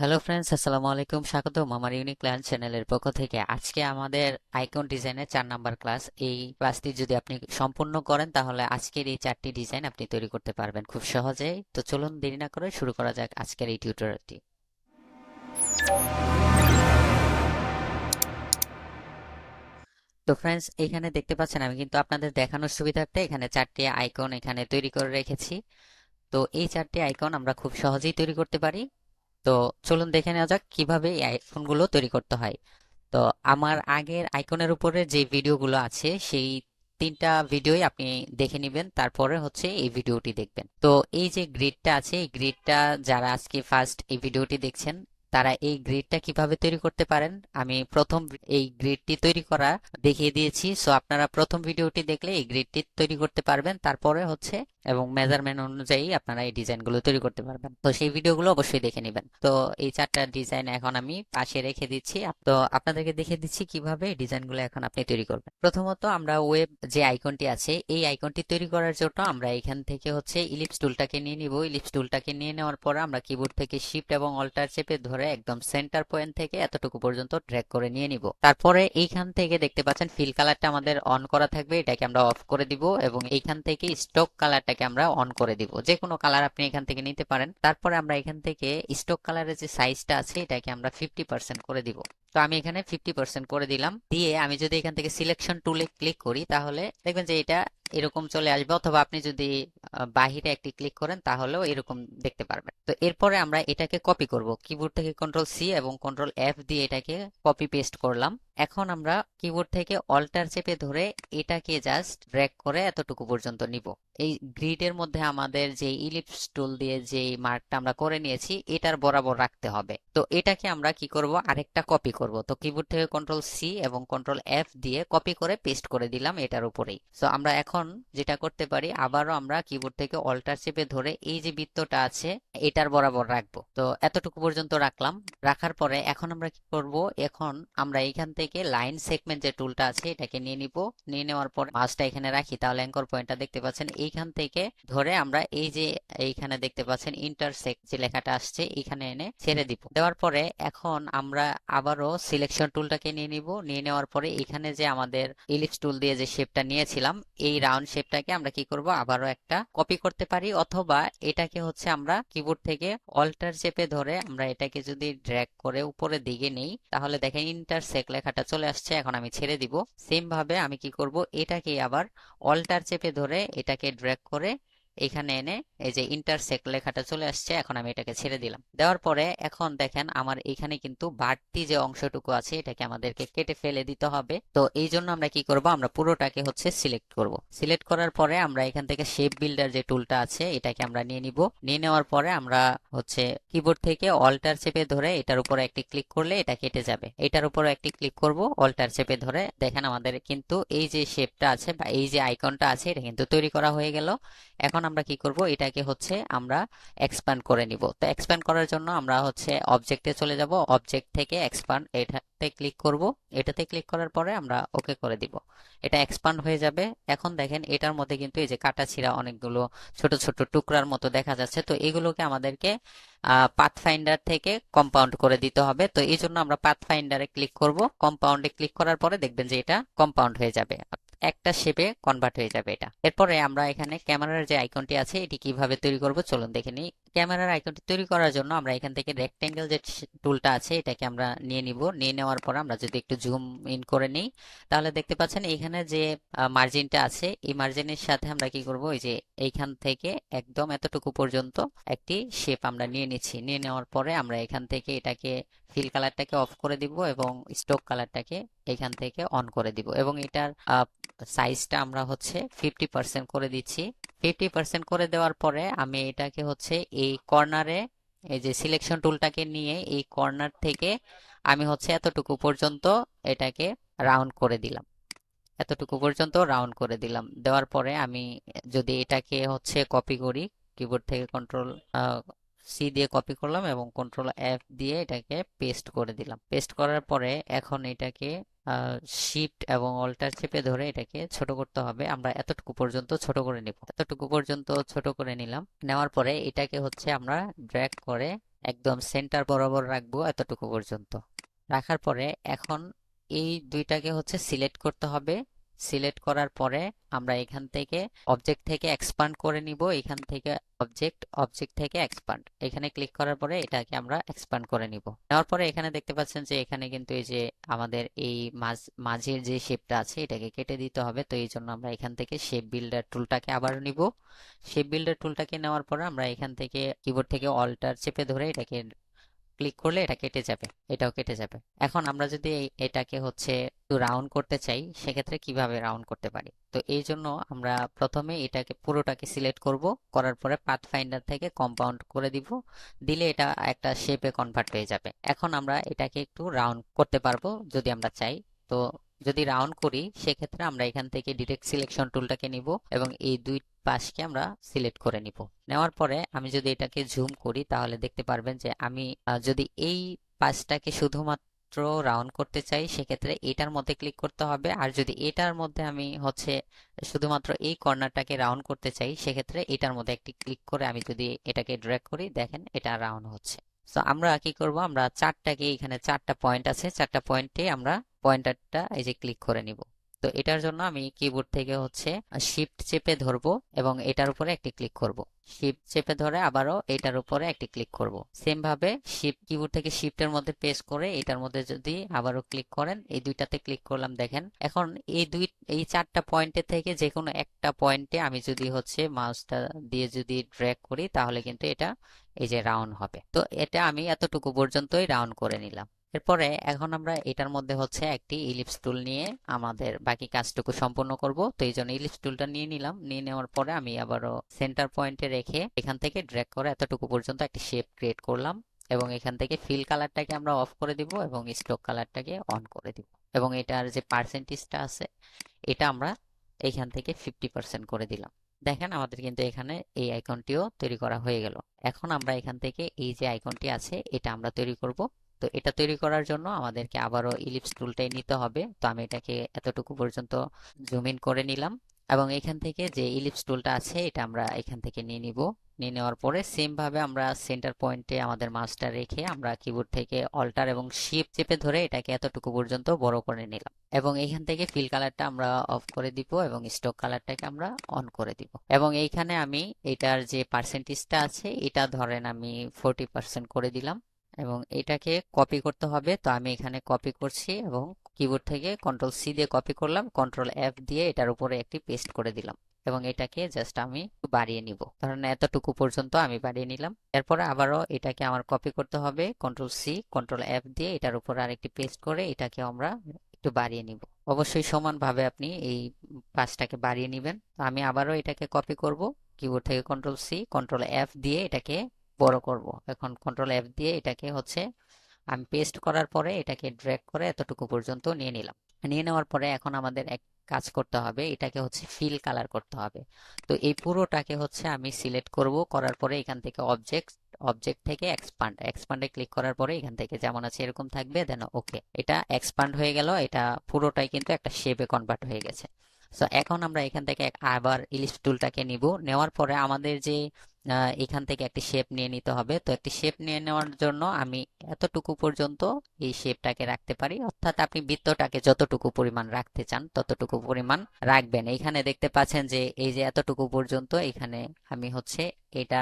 Hello friends আসসালামু আলাইকুম স্বাগতম আমার ইউনিক প্ল্যান চ্যানেলের পক্ষ থেকে আজকে আমাদের আইকন ডিজাইনের চার নাম্বার ক্লাস এই ক্লাসটি যদি আপনি সম্পূর্ণ করেন, তাহলে আজকের এই চারটি ডিজাইন আপনি তৈরি করতে পারবেন খুব সহজেই। তো চলুন দেরি না করে শুরু করা যাক আজকের এই টিউটোরিয়ালটি তো ফ্রেন্ডস এখানে দেখতে পাচ্ছেন, আমি কিন্তু আপনাদের দেখানোর সুবিধার্থে এখানে চারটি আইকন এখানে তৈরি করে রেখেছি। তো এই চারটি আইকন আমরা খুব সহজেই তৈরি করতে পারি। তো চলুন দেখে নেওয়া যাক কীভাবে এই আইকনগুলো তৈরি করতে হয়। তো আমার আগের আইকনের উপরে যে ভিডিওগুলো আছে, সেই তিনটা ভিডিওই আপনি দেখে নেবেন, তারপরে হচ্ছে এই ভিডিওটি দেখবেন। তো এই যে গ্রিডটা আছে, এই গ্রিডটা যারা আজকে ফার্স্ট এই ভিডিওটি দেখছেন, তারা এই গ্রিডটা কীভাবে তৈরি করতে পারেন? আমি প্রথম এই গ্রিডটি তৈরি করা দেখিয়ে দিয়েছি। সো আপনারা প্রথম ভিডিওটি দেখলে এই গ্রিডটি তৈরি করতে পারবেন, তারপরে হচ্ছে এবং মেজারমেন্ট অনুযায়ী আপনারা এই ডিজাইনগুলো তৈরি করতে পারবেন। তো সেই ভিডিওগুলো অবশ্যই দেখে নেবেন। তো এই চারটা ডিজাইন এখন আমি পাশে রেখে দিচ্ছি। তো আপনাদেরকে দেখে দিচ্ছি কীভাবে এই ডিজাইনগুলো এখন আপনি তৈরি করবেন। প্রথমত আমরা ওয়েব যে আইকনটি আছে এই আইকনটি তৈরি করার জন্য আমরা এখান থেকে হচ্ছে ইলিপস টুলটাকে নিয়ে নিব। ইলিপস টুলটাকে নিয়ে নেওয়ার পর আমরা কিবোর্ড থেকে শিফট এবং অল্টার চেপে ধরে একদম সেন্টার পয়েন্ট থেকে এতটুকু পর্যন্ত ড্র্যাগ করে নিয়ে নিব। তারপরে এইখান থেকে দেখতে পাচ্ছেন ফিল কালারটা আমাদের অন করা থাকবে। এটাকে আমরা অফ করে দিব এবং এইখান থেকে স্টক কালারটাকে আমরা অন করে দিব। যে কোনো কালার আপনি এখান থেকে নিতে পারেন। তারপরে আমরা এখান থেকে স্টক কালারের যে সাইজটা আছে, এটাকে আমরা ফিফটি পার্সেন্ট করে দিব। তো আমি এখানে ফিফটি পার্সেন্ট করে দিলাম। দিয়ে আমি যদি এখান থেকে সিলেকশন টুলে ক্লিক করি, তাহলে দেখবেন যে এটা এরকম চলে আসবে। অথবা আপনি যদি বাহিরে একটি ক্লিক করেন, তাহলেও এরকম দেখতে পারবেন। তো এরপরে আমরা এটাকে কপি করব। কিবোর্ড থেকে কন্ট্রোল সি এবং কন্ট্রোল এফ দিয়ে এটাকে কপি পেস্ট করলাম। এখন আমরা কিবোর্ড থেকে অল্টার চেপে ধরে এটাকে জাস্ট ড্র্যাগ করে এতটুকু পর্যন্ত নিব। এই গ্রিডের মধ্যে আমাদের যে ইলিপস টুল দিয়ে যে মার্কটা আমরা করে নিয়েছি, এটার বরাবর রাখতে হবে। তো এটাকে আমরা কি করব? আরেকটা কপি করব। তো কিবোর্ড থেকে কন্ট্রোল সি এবং কন্ট্রোল এফ দিয়ে কপি করে পেস্ট করে দিলাম এটার উপরেই। তো আমরা এখন যেটা করতে পারি, আবারও আমরা কিবোর্ড থেকে অল্টার চেপে ধরে এই যে বৃত্তটা আছে, এটার বরাবর রাখব। তো এতটুকু পর্যন্ত রাখলাম। রাখার পরে এখন আমরা কি করব? এখন আমরা এইখান থেকে লাইন সেগমেন্ট যে টুলটা আছে, এটাকে নিয়ে নিব। নিয়ে নেওয়ার পর মাছটা এখানে রাখি, তাহলে অ্যাঙ্কর পয়েন্টটা দেখতে পাচ্ছেন। এইখান থেকে ধরে আমরা এই যে এইখানে দেখতে পাচ্ছেন ইন্টারসেক্ট যে লেখাটা আসছে এখানে এনে ছেড়ে দিব। দেওয়ার পরে এখন আমরা আবারও সিলেকশন টুলটাকে নিয়ে নিব। নিয়ে নেওয়ার পরে এখানে যে আমাদের ইলিপস টুল দিয়ে যে শেপটা নিয়েছিলাম, এই রাউন্ড শেপটাকে আমরা কি করব? আবারও একটা কপি করতে পারি। অথবা এটাকে হচ্ছে আমরা কিবোর্ড থেকে অল্টার চেপে ধরে আমরা এটাকে যদি ড্র্যাগ করে উপরে দিকে নেই, তাহলে দেখেন ইন্টারসেক্ট লেখাটা চলে আসছে, এখন আমি ছেড়ে দিব। সেম ভাবে আমি কি করব? এটাকে আবার অল্টার চেপে ধরে এটাকে ড্র্যাগ করে এখানে এনে এই যে ইন্টারসেক্ট লেখাটা চলে আসছে, এখন আমি এটাকে ছেড়ে দিলাম। দেওয়ার পরে এখন দেখেন আমার এখানে কিন্তু বাড়তি যে অংশটুকু আছে, এটাকে আমাদেরকে কেটে ফেলে দিতে হবে। তো এই জন্য আমরা কি করব, আমরা পুরোটাকে হচ্ছে সিলেক্ট করব। সিলেক্ট করার পরে আমরা এখান থেকে শেপ বিল্ডার যে টুলটা আছে, এটাকে আমরা নিয়ে নিব। নিয়ে নেওয়ার পরে আমরা হচ্ছে কিবোর্ড থেকে অল্টার চেপে ধরে এটার উপরে একটি ক্লিক করলে এটা কেটে যাবে। এটার উপরে একটি ক্লিক করব অল্টার চেপে ধরে দেখেন আমাদের কিন্তু এই যে শেপটা আছে বা এই যে আইকনটা আছে, এটা কিন্তু তৈরি করা হয়ে গেল। এখন আমরা কি করব? এটাকে হচ্ছে আমরা এক্সপ্যান্ড করে নিব। তো এক্সপ্যান্ড করার জন্য আমরা হচ্ছে অবজেক্টে চলে যাব। অবজেক্ট থেকে এক্সপ্যান্ড এটাতে ক্লিক করব। এটাতে ক্লিক করার পরে আমরা ওকে করে দিব। এটা এক্সপ্যান্ড হয়ে যাবে। এখন দেখেন এটার মধ্যে কিন্তু এই যে কাটা ছিঁড়া অনেকগুলো ছোট ছোট টুকরার মতো দেখা যাচ্ছে। তো এগুলোকে আমাদেরকে পাথ ফাইন্ডার থেকে কম্পাউন্ড করে দিতে হবে। তো এই জন্য আমরা পাথ ফাইন্ডারে ক্লিক করব। কম্পাউন্ডে ক্লিক করার পরে দেখবেন যে এটা কম্পাউন্ড হয়ে যাবে। একটা শেপে কনভার্ট হয়ে যাবে এটা। এরপরে আমরা এখানে ক্যামেরার যে আইকনটি আছে, এটি কীভাবে তৈরি করব চলুন দেখে নিই। ক্যামেরার আইকনটি তৈরি করার জন্য আমরা এখান থেকে রেক্টেঙ্গেল যে টুলটা আছে, এটাকে আমরা নিয়ে নিব। নিয়ে নেওয়ার পর আমরা যদি একটু জুম ইন করে নিই, তাহলে দেখতে পাচ্ছেন এখানে যে মার্জিনটা আছে, এই মার্জিনের সাথে আমরা কি করব এই যে এইখান থেকে একদম এতটুকু পর্যন্ত একটি শেপ আমরা নিয়ে নিচ্ছি। নিয়ে নেওয়ার পরে আমরা এখান থেকে এটাকে ফিল কালারটাকে অফ করে দিব এবং স্টক কালারটাকে এখান থেকে অন করে দিব এবং এটার সাইজটা আমরা হচ্ছে ফিফটি পার্সেন্ট করে দিচ্ছি। ফিফটি পার্সেন্ট করে দেওয়ার পরে আমি এটাকে হচ্ছে এই কর্নারে এই যে সিলেকশন টুলটাকে নিয়ে এই কর্নার থেকে আমি হচ্ছে এতটুকু পর্যন্ত এটাকে রাউন্ড করে দিলাম। এতটুকু পর্যন্ত রাউন্ড করে দিলাম। দেওয়ার পরে আমি যদি এটাকে হচ্ছে কপি করি কিবোর্ড থেকে কন্ট্রোল সি দিয়ে কপি করলাম এবং কন্ট্রোল এফ দিয়ে এটাকে পেস্ট করে দিলাম। পেস্ট করার পরে এখন এটাকে শিফট এবং অল্টার চেপে ধরে এটাকে ছোট করতে হবে। আমরা এতটুকু পর্যন্ত ছোট করে নিব। এতটুকু পর্যন্ত ছোট করে নিলাম। নেওয়ার পরে এটাকে হচ্ছে আমরা ড্র্যাগ করে একদম সেন্টার বরাবর রাখব এতটুকু পর্যন্ত। রাখার পরে এখন এই দুইটাকে হচ্ছে সিলেক্ট করতে হবে। সিলেক্ট করার পরে আমরা এখান থেকে অবজেক্ট থেকে এক্সপান্ড করে নিব। এখান থেকে অবজেক্ট অবজেক্ট থেকে এক্সপান্ড এখানে ক্লিক করার পরে এটাকে আমরা এক্সপান্ড করে নিব। নেওয়ার পরে এখানে দেখতে পাচ্ছেন যে এখানে কিন্তু এই যে আমাদের এই মাঝ, মাঝের যে শেপটা আছে, এটাকে কেটে দিতে হবে। তো এই জন্য আমরা এখান থেকে শেপ বিল্ডার টুলটাকে আবার নিব। শেপ বিল্ডার টুলটাকে নেওয়ার পরে আমরা এখান থেকে কিবোর্ড থেকে অল্টার চেপে ধরে এটাকে ক্লিক করলে এটা কেটে যাবে, এটাও কেটে যাবে। এখন আমরা যদি এটাকে হচ্ছে রাউন্ড করতে চাই, সেক্ষেত্রে কীভাবে রাউন্ড করতে পারি? তো এই জন্য আমরা প্রথমে এটাকে, পুরোটাকে সিলেক্ট করব, করার পরে পাথ ফাইন্ডার থেকে কম্পাউন্ড করে দিব, দিলে এটা একটা শেপে কনভার্ট হয়ে যাবে। এখন আমরা এটাকে একটু রাউন্ড করতে পারব যদি আমরা চাই। তো যদি রাউন্ড করি, সেক্ষেত্রে আমরা এখান থেকে ডিরেক্ট সিলেকশন টুলটাকে নিব এবং এই দুই পাশকে আমরা সিলেক্ট করে নিব। নেওয়ার পরে আমি যদি এটাকে জুম করি, তাহলে দেখতে পারবেন যে আমি যদি এই পাশটাকে শুধুমাত্র রাউন্ড করতে চাই, সেক্ষেত্রে এটার মধ্যে ক্লিক করতে হবে। আর যদি এটার মধ্যে আমি হচ্ছে শুধুমাত্র এই কর্নারটাকে রাউন্ড করতে চাই, সেক্ষেত্রে এটার মধ্যে একটি ক্লিক করে আমি যদি এটাকে ড্র্যাগ করি, দেখেন এটা রাউন্ড হচ্ছে। তো আমরা কি করব? আমরা চারটাকে, এখানে চারটা পয়েন্ট আছে, চারটা পয়েন্টে আমরা পয়েন্টারটা এই যে ক্লিক করে নিব। তো এটার জন্য আমি কিবোর্ড থেকে হচ্ছে শিফট চেপে ধরবো এবং এটার উপরে একটি ক্লিক করব। শিফট চেপে ধরে আবারও এটার উপরে একটি ক্লিক করব। সেম ভাবে শিফট কিবোর্ড থেকে শিফটের মধ্যে প্রেস করে এটার মধ্যে যদি আবারও ক্লিক করেন, এই দুইটাতে ক্লিক করলাম, দেখেন। এখন এই দুই, এই চারটা পয়েন্টে থেকে যে কোনো একটা পয়েন্টে আমি যদি হচ্ছে মাউসটা দিয়ে যদি ড্র্যাগ করি, তাহলে কিন্তু এটা এই যে রাউন্ড হবে। তো এটা আমি এতটুকু পর্যন্তই রাউন্ড করে নিলাম। এরপরে এখন আমরা এটার মধ্যে হচ্ছে একটি ইলিপস টুল নিয়ে আমাদের বাকি কাজটুকু সম্পূর্ণ করব। তো এই জন্য ইলিপস টুলটা নিয়ে নিলাম। নিয়ে নেওয়ার পরে আমি আবারও সেন্টার পয়েন্টে রেখে এখান থেকে ড্র্যাগ করে এতটুকু পর্যন্ত একটি শেপ ক্রিয়েট করলাম এবং এখান থেকে ফিল কালারটাকে আমরা অফ করে দিব এবং স্ট্রোক কালারটাকে অন করে দিব। এবং এটার যে পার্সেন্টেজটা আছে, এটা আমরা এখান থেকে ফিফটি পার্সেন্ট করে দিলাম। দেখেন আমাদের কিন্তু এখানে এই আইকনটিও তৈরি করা হয়ে গেল। এখন আমরা এখান থেকে এই যে আইকনটি আছে, এটা আমরা তৈরি করব। তো এটা তৈরি করার জন্য আমাদেরকে আবারও ইলিপস টুলটাই নিতে হবে। তো আমি এটাকে এতটুকু পর্যন্ত জুম ইন করে নিলাম। এবং এখান থেকে যে ইলিপস টুলটা আছে, এটা আমরা এখান থেকে নিয়ে নিব। নিয়ে নেওয়ার পরে সেম ভাবে আমরা সেন্টার পয়েন্টে আমাদের মাউসটা রেখে আমরা কিবোর্ড থেকে অল্টার এবং শিফট চেপে ধরে এটাকে এতটুকু পর্যন্ত বড় করে নিলাম। এবং এখান থেকে ফিল কালারটা আমরা অফ করে দিব এবং স্টক কালারটাকে আমরা অন করে দিব। এবং এইখানে আমি এটার যে পার্সেন্টেজটা আছে, এটা ধরেন আমি ফোরটি পার্সেন্ট করে দিলাম। এবং এটাকে কপি করতে হবে। তো আমি এখানে কপি করছি এবং কিবোর্ড থেকে কন্ট্রোল সি দিয়ে কপি করলাম। কন্ট্রোল এফ দিয়ে এটার উপরে একটি পেস্ট করে দিলাম এবং এটাকে জাস্ট আমি বাড়িয়ে নিব। ধরেন এতটুকু পর্যন্ত আমি বাড়িয়ে নিলাম। এরপরে আবারও এটাকে আমার কপি করতে হবে। কন্ট্রোল সি কন্ট্রোল এফ দিয়ে এটার উপর আরেকটি পেস্ট করে এটাকে আমরা একটু বাড়িয়ে নিব। অবশ্যই সমানভাবে আপনি এই পাঁচটাকে বাড়িয়ে নেবেন। আমি আবারও এটাকে কপি করব। কিবোর্ড থেকে কন্ট্রোল সি কন্ট্রোল এফ দিয়ে এটাকে বড় করব। এখন কন্ট্রোল এফ দিয়ে এটাকে হচ্ছে আমি পেস্ট করার পরে এটাকে ড্র্যাগ করে এতটুকু পর্যন্ত নিয়ে নিলাম। নিয়ে নেওয়ার পরে এখন আমাদের এক কাজ করতে হবে, এটাকে হচ্ছে ফিল কালার করতে হবে। তো এই পুরোটাকে হচ্ছে আমি সিলেক্ট করব, করার পরে এখান থেকে অবজেক্ট অবজেক্ট থেকে এক্সপান্ড এক্সপান্ডে ক্লিক করার পরে এখান থেকে যেমন আছে এরকম থাকবে দেন ওকে এটা এক্সপান্ড হয়ে গেল, এটা পুরোটাই কিন্তু একটা শেপে কনভার্ট হয়ে গেছে। সো এখন আমরা এখান থেকে আবার ইলিশ টুলটাকে নিব। নেওয়ার পরে আমাদের যে এখান থেকে একটি শেপ নিয়ে নিতে হবে। তো, একটি শেপ নিয়ে নেওয়ার জন্য আমি এতটুকু পর্যন্ত এই শেপটাকে রাখতে পারি। অর্থাৎ আপনি বৃত্তটাকে যতটুকু পরিমাণ রাখতে চান, ততটুকু পরিমাণ রাখবেন। এইখানে দেখতে পাচ্ছেন যে, এই যে এতটুকু পর্যন্ত এখানে আমি হচ্ছে এটা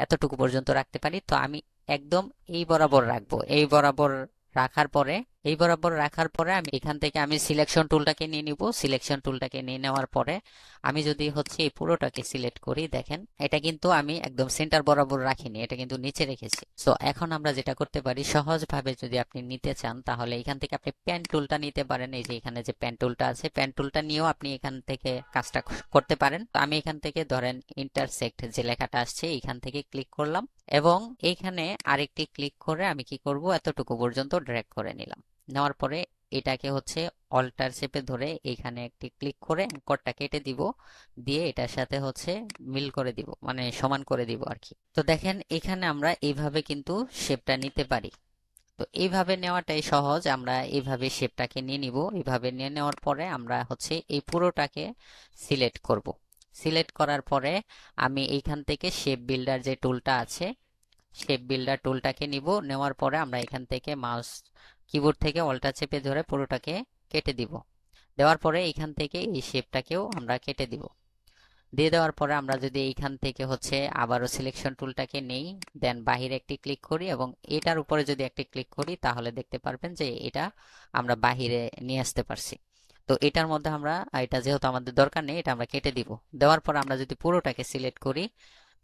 এতটুকু পর্যন্ত রাখতে পারি। তো, আমি একদম এই বরাবর রাখব। এই বরাবর রাখার পরে এই বরাবর রাখার পরে আমি এখান থেকে আমি সিলেকশন টুলটাকে নিয়ে নিব। সিলেকশন টুলটাকে নিয়ে নেওয়ার পরে আমি যদি হচ্ছে এই পুরোটাকে সিলেক্ট করি, দেখেন, এটা কিন্তু আমি একদম সেন্টার বরাবর রাখিনি, এটা কিন্তু নিচে রেখেছি। সো এখন আমরা যেটা করতে পারি, সহজভাবে যদি আপনি নিতে চান, তাহলে এখান থেকে আপনি পেন টুলটা নিতে পারেন। এই যে এখানে যে পেন টুলটা আছে পেন টুলটা নিয়েও আপনি এখান থেকে কাজটা করতে পারেন। আমি এখান থেকে ধরেন ইন্টারসেক্ট যে লেখাটা আসছে, এখান থেকে ক্লিক করলাম এবং এইখানে আরেকটি ক্লিক করে আমি কি করব? এতটুকু পর্যন্ত ড্র্যাগ করে নিলাম। নেওয়ার পরে এটাকে হচ্ছে অল্টার শেপে ধরে এখানে একটি ক্লিক করে অ্যাঙ্করটা কেটে দিব, দিয়ে এটার সাথে হচ্ছে মিল করে দিব মানে সমান করে দিব আর কি। তো দেখেন, এখানে আমরা এইভাবে কিন্তু শেপটা নিতে পারি। তো এইভাবে নেওয়াটাই সহজ, আমরা এইভাবে শেপটাকে নিয়ে নিব। এইভাবে নিয়ে নেওয়ার পরে আমরা হচ্ছে এই পুরোটাকে সিলেক্ট করব। সিলেক্ট করার পরে আমি এইখান থেকে শেপ বিল্ডার যে টুলটা আছে শেপ বিল্ডার টুলটাকে নিব। নেওয়ার পরে আমরা এখান থেকে মাউস কিবোর্ড থেকে অল্টা চেপে ধরে পুরোটাকে কেটে দিব। দেওয়ার পরে এখান থেকে এই শেপটাকেও আমরা কেটে দিব। দিয়ে দেওয়ার পরে আমরা যদি এইখান থেকে হচ্ছে আবারও সিলেকশন টুলটাকে নেই দেন বাহিরে একটি ক্লিক করি এবং এটার উপরে যদি একটি ক্লিক করি, তাহলে দেখতে পারবেন যে এটা আমরা বাহিরে নিয়ে আসতে পারছি। তো এটার মধ্যে আমরা, এটা যেহেতু আমাদের দরকার নেই, এটা আমরা কেটে দিব। দেওয়ার পর আমরা যদি পুরোটাকে সিলেক্ট করি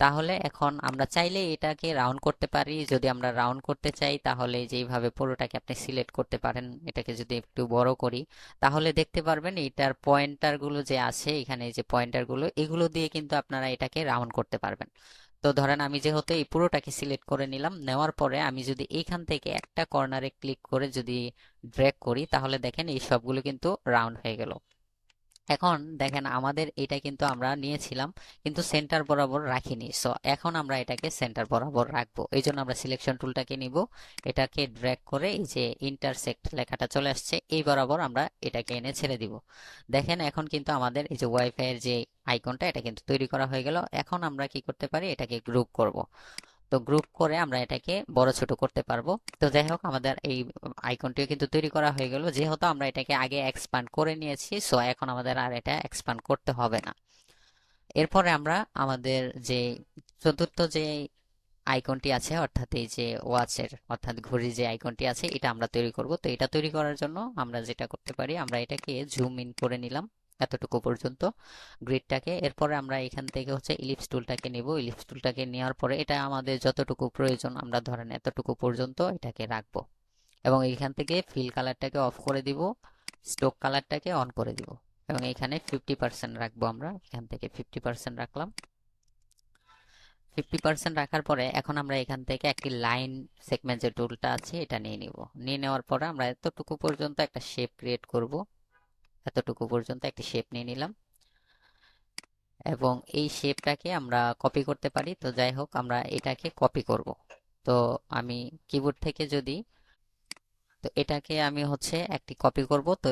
তাহলে এখন আমরা চাইলে এটাকে রাউন্ড করতে পারি। যদি আমরা রাউন্ড করতে চাই, তাহলে যেইভাবে পুরোটাকে আপনি সিলেক্ট করতে পারেন, এটাকে যদি একটু বড় করি, তাহলে দেখতে পারবেন এটার পয়েন্টারগুলো যে আছে, এখানে যে পয়েন্টারগুলো এগুলো দিয়ে কিন্তু আপনারা এটাকে রাউন্ড করতে পারবেন। তো ধরেন আমি যেহেতু এই পুরোটাকে সিলেক্ট করে নিলাম, নেওয়ার পরে আমি যদি এইখান থেকে একটা কর্নারে ক্লিক করে যদি ড্র্যাগ করি, তাহলে দেখেন এই সবগুলো কিন্তু রাউন্ড হয়ে গেল। এখন দেখেন আমাদের এটা কিন্তু আমরা নিয়েছিলাম, কিন্তু সেন্টার বরাবর রাখিনি। সো এখন আমরা এটাকে সেন্টার বরাবর রাখব। এই জন্য আমরা সিলেকশন টুলটাকে নিব। এটাকে ড্র্যাগ করে এই যে ইন্টারসেক্ট লেখাটা চলে আসছে, এই বরাবর আমরা এটাকে এনে ছেড়ে দিব। দেখেন এখন কিন্তু আমাদের এই যে ওয়াইফাই এর যে আইকনটা এটা কিন্তু তৈরি করা হয়ে গেল। এখন আমরা কি করতে পারি? এটাকে গ্রুপ করব। তো গ্রুপ করে আমরা এটাকে বড় ছোট করতে পারব। তো যাই হোক, আমাদের এই আইকনটিও কিন্তু তৈরি করা হয়ে গেল। যেহেতু আমরা এটাকে আগে এক্সপান্ড করে নিয়েছি সো এখন আমাদের আর এটা এক্সপান্ড করতে হবে না। এরপরে আমরা আমাদের যে চতুর্থ যে আইকনটি আছে, অর্থাৎ এই যে ওয়াচের অর্থাৎ ঘড়ির যে আইকনটি আছে, এটা আমরা তৈরি করব। তো এটা তৈরি করার জন্য আমরা যেটা করতে পারি, আমরা এটাকে জুম ইন করে নিলাম। এতটুকু পর্যন্ত গ্রিডটাকে। এরপরে আমরা এখান থেকে হচ্ছে ইলিপস টুলটাকে নেব। ইলিপস টুলটাকে নেওয়ার পরে এটা আমাদের যতটুকু প্রয়োজন, আমরা ধরেন এতটুকু পর্যন্ত এটাকে রাখব। এবং এখান থেকে ফিল কালারটাকে অফ করে দিব স্টোক কালারটাকে অন করে দিব। এবং এখানে ফিফটি পার্সেন্ট রাখব আমরা। এখান থেকে ফিফটি পার্সেন্ট রাখলাম। ফিফটি পার্সেন্ট রাখার পরে এখন আমরা এখান থেকে একটি লাইন সেগমেন্ট যে টুলটা আছে, এটা নিয়ে নিব। নিয়ে নেওয়ার পরে আমরা এতটুকু পর্যন্ত একটা শেপ ক্রিয়েট করব। এতটুকু পর্যন্ত একটি শেপ নিয়ে নিলাম। এবং এই শেপটাকে আমরা কপি করতে পারি। তো যাই হোক, আমরা এটাকে কপি করব। তো আমি কিবোর্ড থেকে যদি, তো এটাকে আমি হচ্ছে একটি কপি করব। তো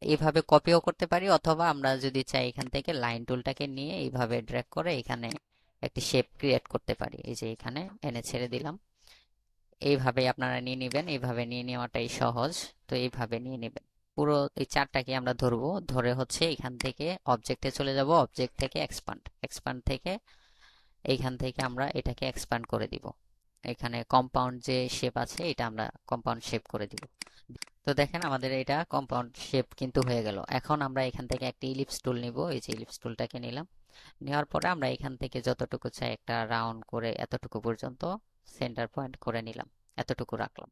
এইভাবে কপিও করতে পারি, অথবা আমরা যদি চাই এখান থেকে লাইন টুলটাকে নিয়ে এইভাবে ড্র্যাগ করে এখানে একটি শেপ ক্রিয়েট করতে পারি। এই যে এখানে এনে ছেড়ে দিলাম। এইভাবে আপনারা নিয়ে নেবেন। এইভাবে নিয়ে নেওয়াটাই সহজ। তো এইভাবে নিয়ে নেবেন। পুরো এই চারটাকে আমরা ধরবো। ধরে হচ্ছে এখান থেকে অবজেক্টে চলে যাব অবজেক্ট থেকে এক্সপান্ড এক্সপান্ড থেকে এইখান থেকে আমরা এটাকে এক্সপান্ড করে দিব। এখানে কম্পাউন্ড যে শেপ আছে, এটা আমরা কম্পাউন্ড শেপ করে দিব। তো দেখেন আমাদের এটা কম্পাউন্ড শেপ কিন্তু হয়ে গেল। এখন আমরা এখান থেকে একটি ইলিপস টুল নিব। এই যে ইলিপস টুলটাকে নিলাম। নেওয়ার পরে আমরা এখান থেকে যতটুকু চাই একটা রাউন্ড করে এতটুকু পর্যন্ত সেন্টার পয়েন্ট করে নিলাম, এতটুকু রাখলাম।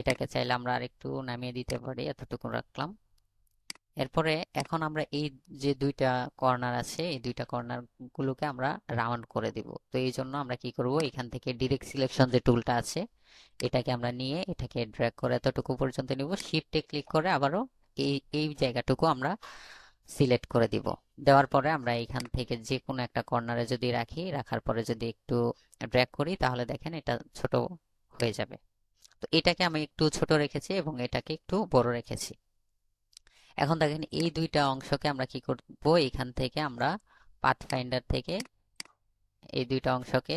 এটাকে চাইলে আমরা আরেকটু নামিয়ে দিতে পারি, এতটুকু রাখলাম। এরপরে এখন আমরা এই যে দুইটা কর্নার আছে, এই দুইটা কর্নার গুলোকে আমরা রাউন্ড করে দিব। তো এই জন্য আমরা কি করব, এখান থেকে ডিরেক্ট সিলেকশন যে টুলটা আছে, এটাকে আমরা নিয়ে এটাকে ড্র্যাগ করে এতটুকু পর্যন্ত নিব। শিফটে ক্লিক করে আবারও এই এই জায়গাটুকু আমরা সিলেক্ট করে দিব। দেওয়ার পরে আমরা এখান থেকে যে কোনো একটা কর্নারে যদি রাখি, রাখার পরে যদি একটু ড্র্যাগ করি, তাহলে দেখেন এটা ছোট হয়ে যাবে। তো এটাকে আমি একটু ছোট রেখেছি এবং এটাকে একটু বড় রেখেছি। এখন দেখেন এই দুইটা অংশকে আমরা কি করব? এখান থেকে আমরা পাথ ফাইন্ডার থেকে এই দুইটা অংশকে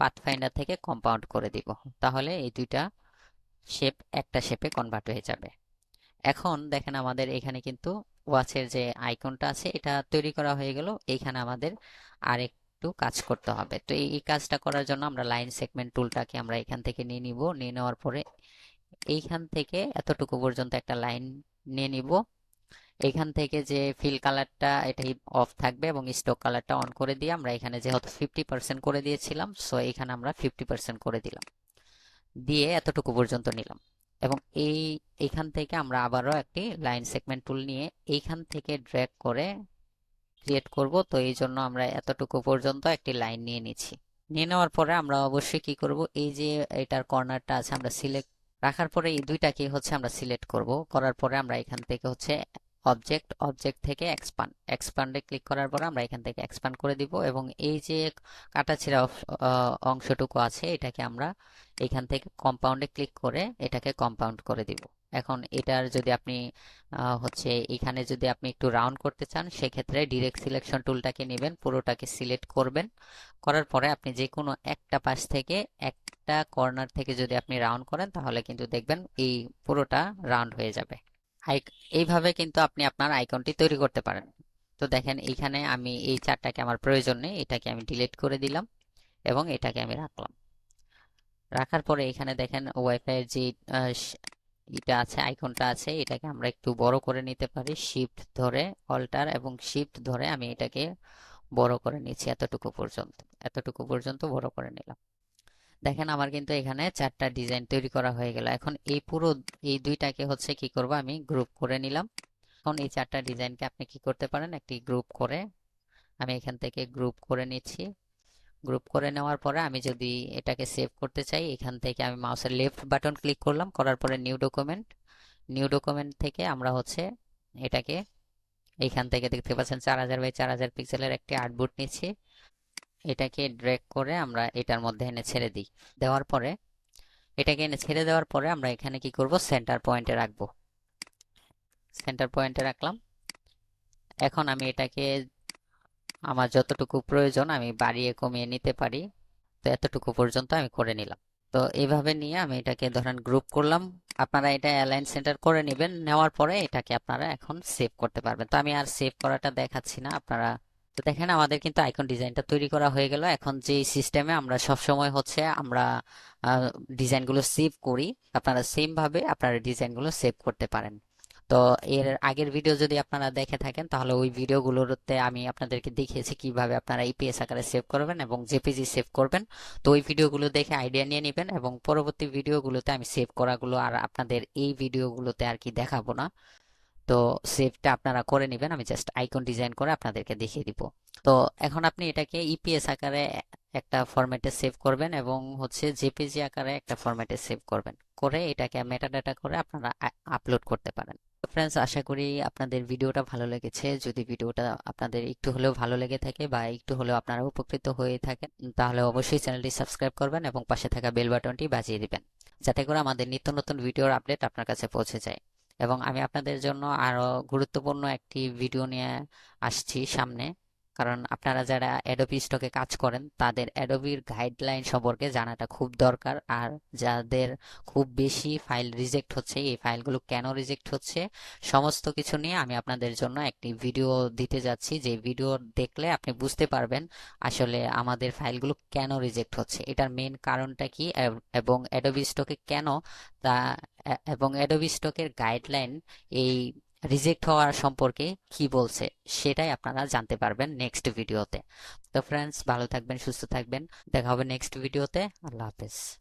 পাথ ফাইন্ডার থেকে কম্পাউন্ড করে দিব। তাহলে এই দুইটা শেপ একটা শেপে কনভার্ট হয়ে যাবে। এখন দেখেন আমাদের এখানে কিন্তু ওয়াচের যে আইকনটা আছে, এটা তৈরি করা হয়ে গেল। এইখানে আমাদের আরেক একটু কাজ করতে হবে। তো এই কাজটা করার জন্য আমরা লাইন সেগমেন্ট টুলটাকে আমরা এখান থেকে নিয়ে নিব। নিয়ে নেওয়ার পরে এইখান থেকে এতটুকু পর্যন্ত একটা লাইন নিয়ে নিব। এখান থেকে যে ফিল কালারটা এটাই অফ থাকবে এবং স্টক কালারটা অন করে দিয়ে আমরা এখানে যেহেতু ফিফটি পার্সেন্ট করে দিয়েছিলাম সো এখানে আমরা ফিফটি পার্সেন্ট করে দিলাম। দিয়ে এতটুকু পর্যন্ত নিলাম। এবং এই, এখান থেকে আমরা আবারও একটি লাইন সেগমেন্ট টুল নিয়ে এইখান থেকে ড্র্যাগ করে ক্রিয়েট করব। তো এই জন্য আমরা এতটুকু পর্যন্ত একটি লাইন নিয়ে নিচ্ছি। নিয়ে নেওয়ার পরে আমরা অবশ্যই কি করব? এই যে এটার কর্নারটা আছে, আমরা সিলেক্ট রাখার পরে এই দুইটাকে হচ্ছে আমরা সিলেক্ট করব। করার পরে আমরা এখান থেকে হচ্ছে অবজেক্ট অবজেক্ট থেকে এক্সপান্ড এক্সপান্ডে ক্লিক করার পরে আমরা এখান থেকে এক্সপান্ড করে দিব এবং এই যে কাটাছিড়া অংশটুকু আছে, এটাকে আমরা এখান থেকে কম্পাউন্ডে ক্লিক করে এটাকে কম্পাউন্ড করে দিব। এখন এটার যদি আপনি হচ্ছে এখানে যদি আপনি একটু রাউন্ড করতে চান, সেক্ষেত্রে ডিরেক্ট সিলেকশন টুলটাকে নেবেন, পুরোটাকে সিলেক্ট করবেন। করার পরে আপনি যে কোনো একটা পাশ থেকে একটা কর্নার থেকে যদি আপনি রাউন্ড করেন, তাহলে কিন্তু দেখবেন এই পুরোটা রাউন্ড হয়ে যাবে। এইভাবে কিন্তু আপনি আপনার আইকনটি তৈরি করতে পারেন। তো দেখেন, এইখানে আমি এই চারটাকে আমার প্রয়োজন নেই, এটাকে আমি ডিলিট করে দিলাম এবং এটাকে আমি রাখলাম। রাখার পরে এখানে দেখেন ওয়াইফাই এর যে এটা আছে, আইকনটা আছে, এটাকে আমরা একটু বড় করে নিতে পারি। শিফট ধরে অল্টার এবং শিফট ধরে আমি এটাকে বড় করে নিচ্ছি এতটুকু পর্যন্ত এতটুকু পর্যন্ত বড় করে নিলাম। দেখেন আমার কিন্তু এখানে চারটা ডিজাইন তৈরি করা হয়ে গেল। এখন এই পুরো, এই দুইটাকে হচ্ছে কি করব আমি গ্রুপ করে নিলাম। এখন এই চারটা ডিজাইনকে আপনি কি করতে পারেন, একটি গ্রুপ করে আমি এখান থেকে গ্রুপ করে নিচ্ছি। গ্রুপ করে নেওয়ার পরে আমি যদি এটাকে সেভ করতে চাই, এখান থেকে আমি মাউসের লেফট বাটন ক্লিক করলাম, করার পরে নিউ ডকুমেন্ট নিউ ডকুমেন্ট থেকে আমরা হচ্ছে এটাকে এইখান থেকে দেখতে পাচ্ছেন চার হাজার বাই চার হাজার পিক্সেলের একটি আর্টবোর্ড নিচ্ছি। এটাকে ড্র্যাগ করে আমরা এটার মধ্যে এনে ছেড়ে দিই। দেওয়ার পরে, এটাকে এনে ছেড়ে দেওয়ার পরে আমরা এখানে কি করব? সেন্টার পয়েন্টে রাখব। সেন্টার পয়েন্টে রাখলাম। এখন আমি এটাকে আমার যতটুকু প্রয়োজন আমি বাড়িয়ে কমিয়ে নিতে পারি, তো এতটুকু পর্যন্ত আমি করে নিলাম। তো এইভাবে নিয়ে আমি এটাকে ধরেন গ্রুপ করলাম। আপনারা এটা অ্যালাইন সেন্টার করে নেবেন, নেওয়ার পরে এটাকে আপনারা এখন সেভ করতে পারবেন। তো আমি আর সেভ করাটা দেখাচ্ছি না আপনারা। তো দেখেন আমাদের কিন্তু আইকন ডিজাইনটা তৈরি করা হয়ে গেল। এখন যে সিস্টেমে আমরা সব সময় হচ্ছে আমরা ডিজাইনগুলো সেভ করি, আপনারা সেমভাবে আপনারা ডিজাইনগুলো সেভ করতে পারেন। তো এর আগের ভিডিও যদি আপনারা দেখে থাকেন, তাহলে ওই ভিডিওগুলোতে আমি আপনাদেরকে দেখিয়েছি কীভাবে আপনারা ইপিএস আকারে সেভ করবেন এবং জেপিজি সেভ করবেন। তো ওই ভিডিওগুলো দেখে আইডিয়া নিয়ে নেবেন এবং পরবর্তী ভিডিওগুলোতে আমি সেভ করাগুলো আর আপনাদের এই ভিডিওগুলোতে আর কি দেখাবো না। তো সেভটা আপনারা করে নেবেন, আমি জাস্ট আইকন ডিজাইন করে আপনাদেরকে দেখিয়ে দিব। তো এখন আপনি এটাকে ইপিএস আকারে একটা ফরম্যাটে সেভ করবেন এবং হচ্ছে জেপিজি আকারে একটা ফরম্যাটে সেভ করবেন। করে এটাকে মেটাডাটা করে আপনারা আপলোড করতে পারেন। ফ্রেন্ডস আশা করি আপনাদের ভিডিওটা ভালো লেগেছে। যদি ভিডিওটা আপনাদের একটু হলেও ভালো লেগে থাকে বা একটু হলেও আপনারা উপকৃত হয়ে থাকেন, তাহলে অবশ্যই চ্যানেলটি সাবস্ক্রাইব করবেন এবং পাশে থাকা বেল বাটনটি বাজিয়ে দিবেন, যাতে করে আমাদের নিত্য নতুন ভিডিওর আপডেট আপনার কাছে পৌঁছে যায়। এবং আমি আপনাদের জন্য আরও গুরুত্বপূর্ণ একটি ভিডিও নিয়ে আসছি সামনে। কারণ আপনারা যারা অ্যাডোবি স্টকে কাজ করেন, তাদের অ্যাডোবির গাইডলাইন সম্পর্কে জানাটা খুব দরকার। আর যাদের খুব বেশি ফাইল রিজেক্ট হচ্ছে, এই ফাইলগুলো কেন রিজেক্ট হচ্ছে, সমস্ত কিছু নিয়ে আমি আপনাদের জন্য একটি ভিডিও দিতে যাচ্ছি। যে ভিডিও দেখলে আপনি বুঝতে পারবেন আসলে আমাদের ফাইলগুলো কেন রিজেক্ট হচ্ছে। এটার মেন কারণটা কি? এবং অ্যাডোবি স্টকে কেন তা এবং অ্যাডোবি স্টকের গাইডলাইন এই রিজেক্ট হওয়ার সম্পর্কে কি বলছে, সেটাই আপনারা জানতে পারবেন নেক্সট ভিডিওতে তো। ফ্রেন্ডস ভালো থাকবেন, সুস্থ থাকবেন। দেখা হবে নেক্সট ভিডিওতে আল্লাহ হাফেজ।